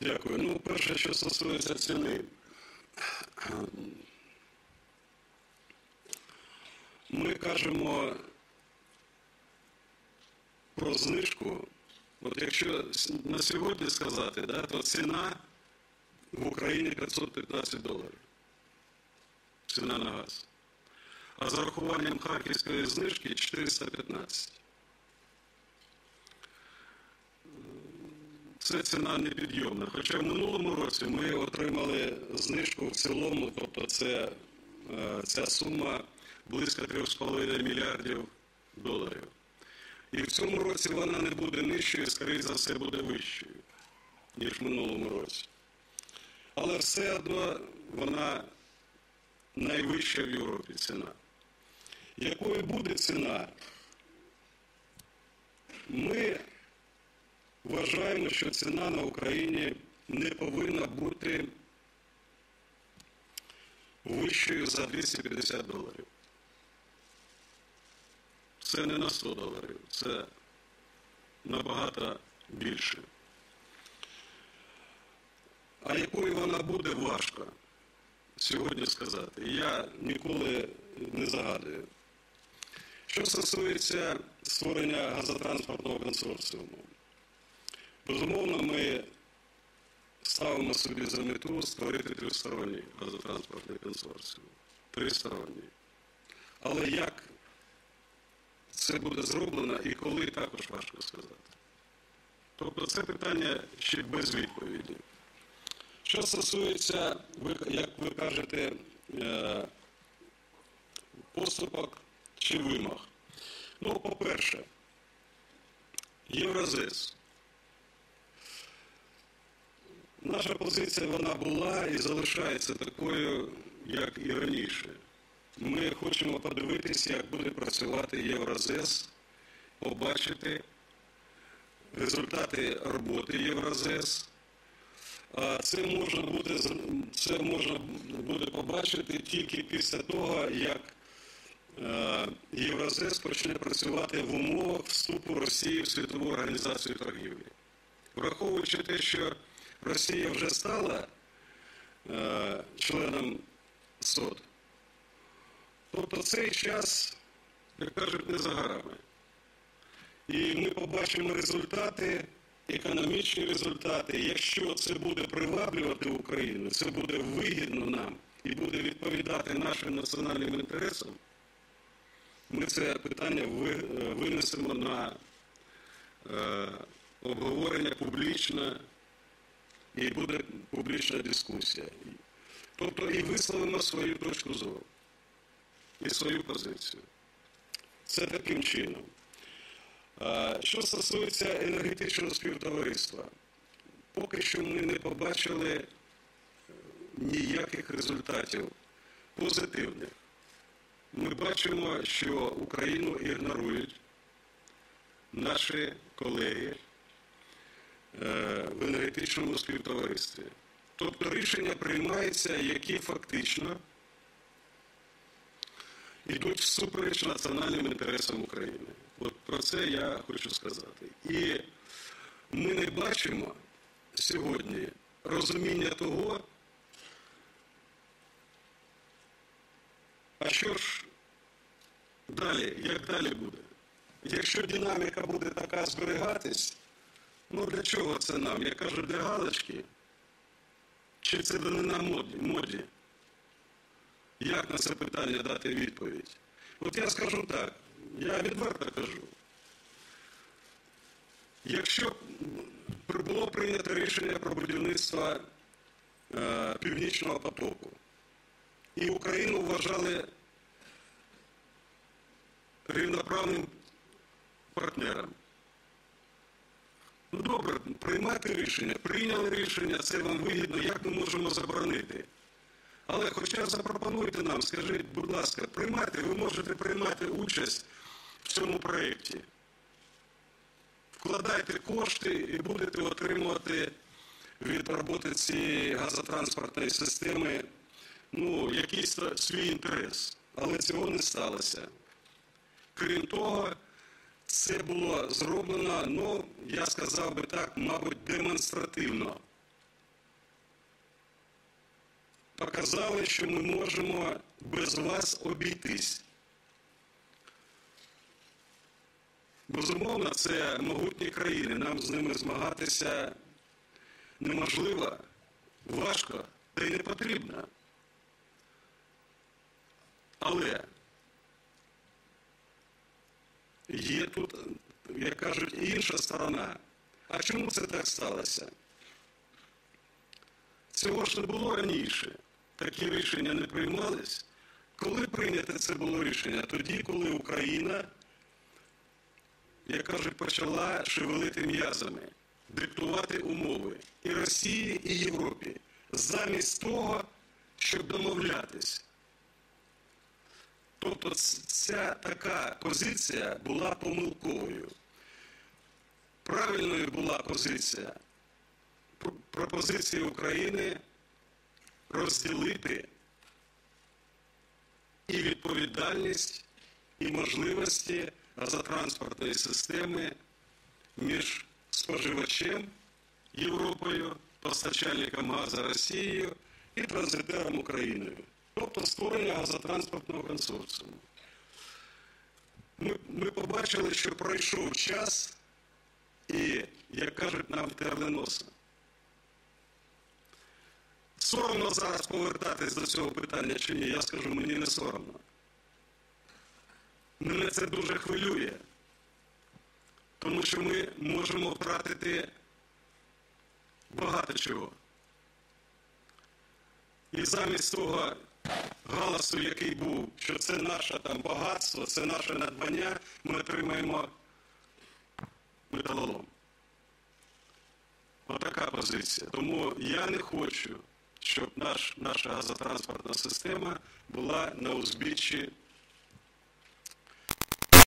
Дякую. Ну, перше, що стосується ціни. Ми кажемо про знижку. От якщо на сьогодні сказати, да, то ціна в Україні 515 доларів. Ціна на газ. А за рахуванням харківської знижки 415. Це ціна непідйомна. Хоча в минулому році ми отримали знижку в цілому, тобто це, е, ця сума близько 3,5 мільярдів доларів. І в цьому році вона не буде нижчою, скоріше за все, буде вищою, ніж в минулому році. Але все одно вона найвища в Європі ціна. Якою буде ціна? Ми вважаємо, що ціна на Україні не повинна бути вищою за 250 доларів. Це не на 100 доларів, це набагато більше. А якою вона буде важко сьогодні сказати, я ніколи не загадую. Що стосується створення газотранспортного консорціуму, безумовно, ми ставимо собі за мету створити тристоронній газотранспортний консорціум. Тристоронній. Але як це буде зроблено і коли також важко сказати. Тобто це питання ще без відповіді. Що стосується, як ви кажете, е, поступок чи вимог. Ну, по-перше, Євразес. Наша позиція вона була і залишається такою, як і раніше. Ми хочемо подивитися, як буде працювати Євразес, побачити результати роботи Євразес. А Це можна буде, це можна буде побачити тільки після того, як е, Євразес почне працювати в умовах вступу Росії в Світову організацію торгівлі. Враховуючи те, що Росія вже стала е, членом СОД, тобто цей час, як кажуть, не за горами. І ми побачимо результати, економічні результати. Якщо це буде приваблювати Україну, це буде вигідно нам і буде відповідати нашим національним інтересам, ми це питання е, винесемо на е, обговорення публічне і буде публічна дискусія. Тобто і висловимо свою точку зору і свою позицію. Це таким чином. Що стосується енергетичного співтовариства, поки що ми не побачили е, ніяких результатів позитивних. Ми бачимо, що Україну ігнорують наші колеги в енергетичному співтоваристві. Тобто рішення приймаються, які фактично йдуть всупереч національним інтересам України. От про це я хочу сказати. І ми не бачимо сьогодні розуміння того, а що ж далі, як далі буде? Якщо динаміка буде така зберігатись, ну для чого це нам? Я кажу, для галочки, чи це не на моді? Як на це питання дати відповідь? От я скажу так, я відверто кажу. Якщо було прийнято рішення про будівництво е, Північного потоку, і Україну вважали рівноправним партнером. Ну добре, приймати рішення, прийняли рішення, це вам вигідно, як ми можемо заборонити? Але хоча запропонуйте нам, скажіть, будь ласка, приймайте, ви можете приймати участь в цьому проєкті. Вкладайте кошти і будете отримувати від роботи цієї газотранспортної системи ну, якийсь свій інтерес. Але цього не сталося. Крім того, це було зроблено, ну, я сказав би так, мабуть, демонстративно. показали, що ми можемо без вас обійтись. Безумовно, це могутні країни. Нам з ними змагатися неможливо, важко та й не потрібно. Але є тут, як кажуть, інша сторона. А чому це так сталося? Цього ж не було раніше. Такі рішення не приймались. Коли прийняте це було рішення? Тоді, коли Україна, як кажуть, почала шевелити м'язами, диктувати умови і Росії, і Європі, замість того, щоб домовлятись. Тобто ця така позиція була помилковою. Правильною була позиція пропозиції України розділити і відповідальність, і можливості газотранспортної системи між споживачем Європою, постачальником газу Росією і транзитером Україною. Тобто створення газотранспортного консорціуму. Ми, ми побачили, що пройшов час, і, як кажуть, нам втерли носа. Соромно зараз повертатись до цього питання чи ні, я скажу, мені не соромно. Мене це дуже хвилює, тому що ми можемо втратити багато чого. І замість того галасу, який був, що це наше там багатство, це наше надбання, ми отримаємо металолом. Отака позиція. Тому я не хочу, щоб наш, наша газотранспортна система була на узбіччі